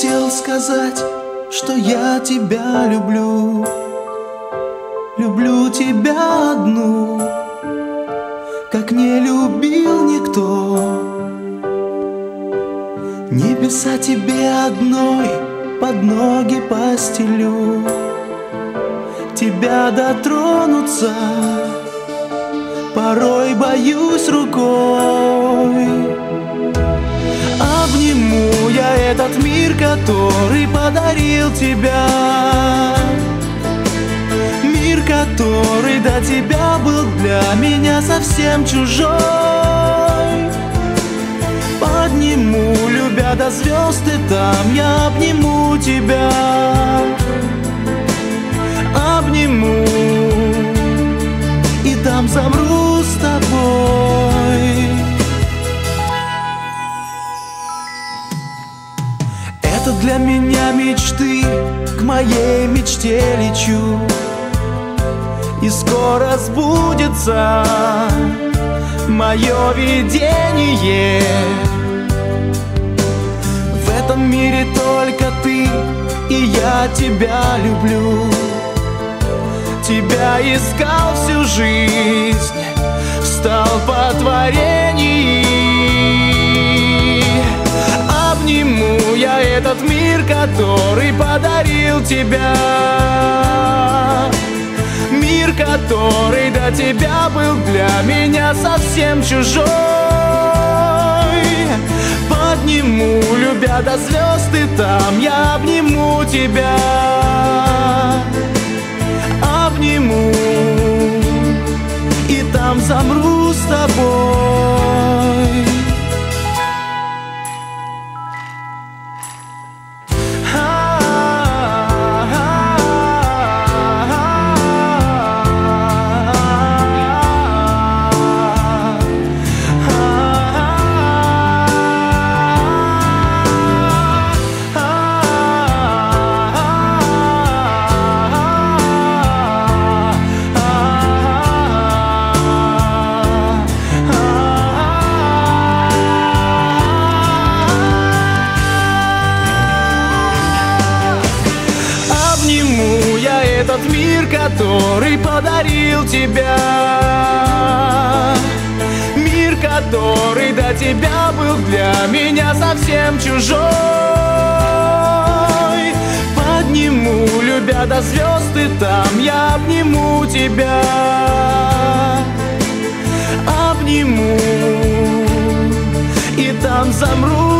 Хотел сказать, что я тебя люблю. Люблю тебя одну, как не любил никто. Небеса тебе одной под ноги постелю. Тебя дотронуться порой боюсь рукой. Обниму этот мир, который подарил тебя. Мир, который до тебя был для меня совсем чужой. Подниму, любя до звезд, и там я обниму тебя. Обниму. И там замру Это для меня мечты, к моей мечте лечу. И скоро сбудется мое видение. В этом мире только ты, и я тебя люблю. Тебя искал всю жизнь, стал по творению этот мир, который подарил тебя. Мир, который до тебя был для меня совсем чужой. Подниму, любя до звезд, и там я обниму тебя. Обниму и там замру с тобой я этот мир, который подарил тебя. Мир, который до тебя был для меня совсем чужой. Подниму, любя до звезд, и там я обниму тебя. Обниму и там замру